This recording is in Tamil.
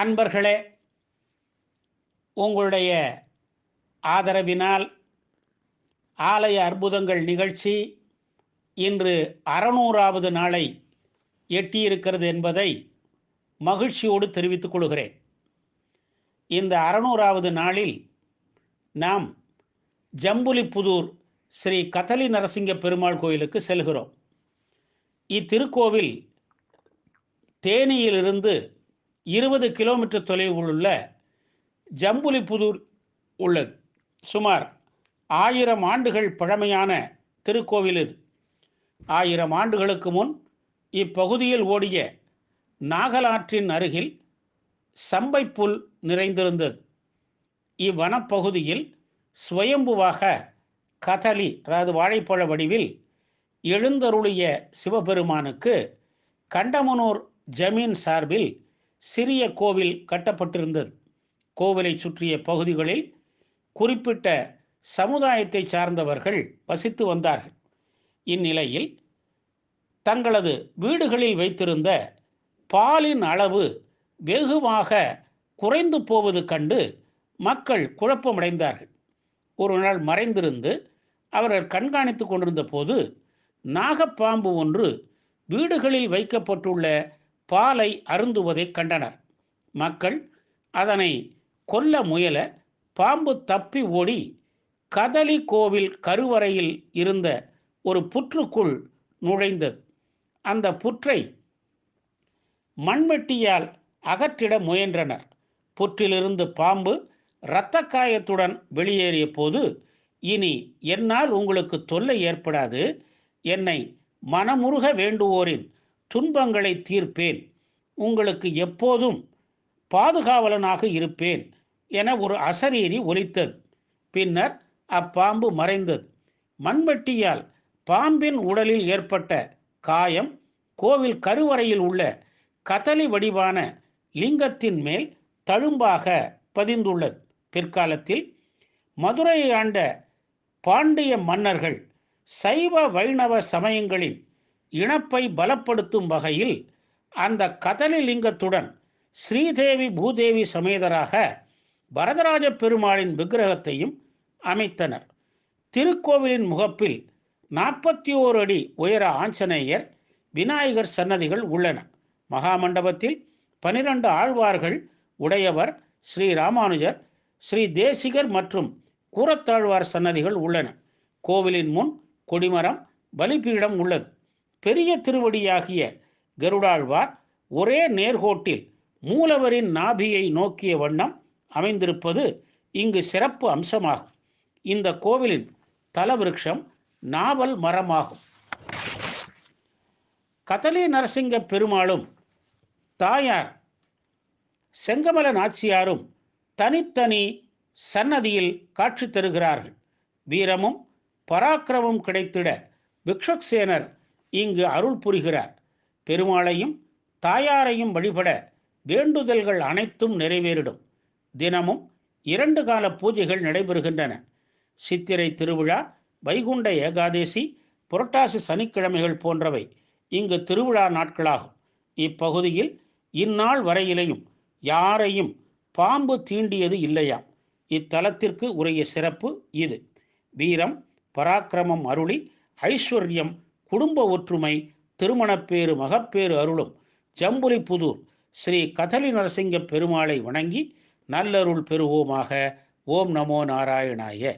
அன்பர்களே உங்களுடைய ஆதரவினால் ஆலய அற்புதங்கள் நிகழ்ச்சி இன்று அறநூறாவது நாளை எட்டியிருக்கிறது என்பதை மகிழ்ச்சியோடு தெரிவித்துக் கொள்கிறேன். இந்த அறநூறாவது நாளில் நாம் ஜம்புலிப்புதூர் ஸ்ரீ கதலி நரசிங்க பெருமாள் கோயிலுக்கு செல்கிறோம். இத்திருக்கோவில் தேனியிலிருந்து இருபது கிலோமீட்டர் தொலைவில் உள்ள ஜம்புலிபுதூர் உள்ளது. சுமார் ஆயிரம் ஆண்டுகள் பழமையான திருக்கோவில் இது. ஆயிரம் ஆண்டுகளுக்கு முன் இப்பகுதியில் ஓடிய நாகலாற்றின் அருகில் சம்பைப்புல் நிறைந்திருந்தது. இவ்வனப்பகுதியில் சுயம்புவாக கதலி அதாவது வாழைப்பழ வடிவில் எழுந்தருளிய சிவபெருமானுக்கு கண்டமனூர் ஜமீன் சார்பில் சிறிய கோவில் கட்டப்பட்டிருந்தது. கோவிலை சுற்றிய பகுதிகளில் குறிப்பிட்ட சமுதாயத்தை சார்ந்தவர்கள் வசித்து வந்தார்கள். இந்நிலையில் தங்களது வீடுகளில் வைத்திருந்த பாலின் அளவு வெகுவாக குறைந்து போவது கண்டு மக்கள் குழப்பமடைந்தார்கள். ஒரு நாள் மறைந்திருந்து அவர்கள் கண்காணித்து கொண்டிருந்த போது நாகப்பாம்பு ஒன்று வீடுகளில் வைக்கப்பட்டுள்ள பாலை அருந்துவதை கண்டனர். மக்கள் அதனை கொல்ல முயல பாம்பு தப்பி ஓடி கதலி கோவில் கருவறையில் இருந்த ஒரு புற்றுக்குள் நுழைந்தது. அந்த புற்றை மண்வெட்டியால் அகற்றிட முயன்றனர். புற்றிலிருந்து பாம்பு இரத்தக்காயத்துடன் வெளியேறிய போது இனி என்னால் உங்களுக்கு தொல்லை ஏற்படாது. என்னை மனமுருக வேண்டுவோரின் துன்பங்களை தீர்ப்பேன். உங்களுக்கு எப்போதும் பாதுகாவலனாக இருப்பேன் என ஒரு அசரீரி ஒலித்தது. பின்னர் அப்பாம்பு மறைந்தது. மண்வெட்டியால் பாம்பின் உடலில் ஏற்பட்ட காயம் கோவில் கருவறையில் உள்ள கதலி வடிவான லிங்கத்தின் மேல் தழும்பாக பதிந்துள்ளது. பிற்காலத்தில் மதுரையை ஆண்ட பாண்டிய மன்னர்கள் சைவ வைணவ சமயங்களின் இணப்பை பலப்படுத்தும் வகையில் அந்த கதலி லிங்கத்துடன் ஸ்ரீதேவி பூதேவி சமேதராக வரதராஜ பெருமாளின் விக்கிரகத்தையும் அமைத்தனர். திருக்கோவிலின் முகப்பில் நாற்பத்தி ஓரு அடி உயர ஆஞ்சநேயர் விநாயகர் சன்னதிகள் உள்ளன. மகாமண்டபத்தில் பனிரெண்டு ஆழ்வார்கள் உடையவர் ஸ்ரீ ராமானுஜர் ஸ்ரீ தேசிகர் மற்றும் கூரத்தாழ்வார் சன்னதிகள் உள்ளன. கோவிலின் முன் கொடிமரம் பலிபீடம் உள்ளது. பெரிய திருவடியாகிய கருடாழ்வார் ஒரே நேர்கோட்டில் மூலவரின் நாபியை நோக்கிய வண்ணம் அமைந்திருப்பது இங்கு சிறப்பு அம்சமாகும். இந்த கோவிலின் தலவிருட்சம் நாவல் மரமாகும். கதலி நரசிங்க பெருமாளும் தாயார் செங்கமல நாச்சியாரும் தனித்தனி சன்னதியில் காட்சி தருகிறார்கள். வீரமும் பராக்கிரமும் கிடைத்திட பிக்ஷக்சேனர் இங்கு அருள் புரிகிறார். பெருமாளையும் தாயாரையும் வழிபட வேண்டுதல்கள் அனைத்தும் நிறைவேறிடும். தினமும் இரண்டு கால பூஜைகள் நடைபெறுகின்றன. சித்திரை திருவிழா வைகுண்ட ஏகாதேசி புரட்டாசி சனிக்கிழமைகள் போன்றவை இங்கு திருவிழா நாட்களாகும். இப்பகுதியில் இந்நாள் வரையிலையும் யாரையும் பாம்பு தீண்டியது இல்லையாம். இத்தலத்திற்கு உரிய சிறப்பு இது. வீரம் பராக்கிரமம் அருளி ஐஸ்வர்யம் குடும்ப ஒற்றுமை திருமணப்பேறு மகப்பேறு அருளும். ஜம்புலிபுதூர் ஸ்ரீ கதலி நரசிங்க பெருமாளை வணங்கி நல்லருள் பெறுவோமாக. ஓம் நமோ நாராயணாய.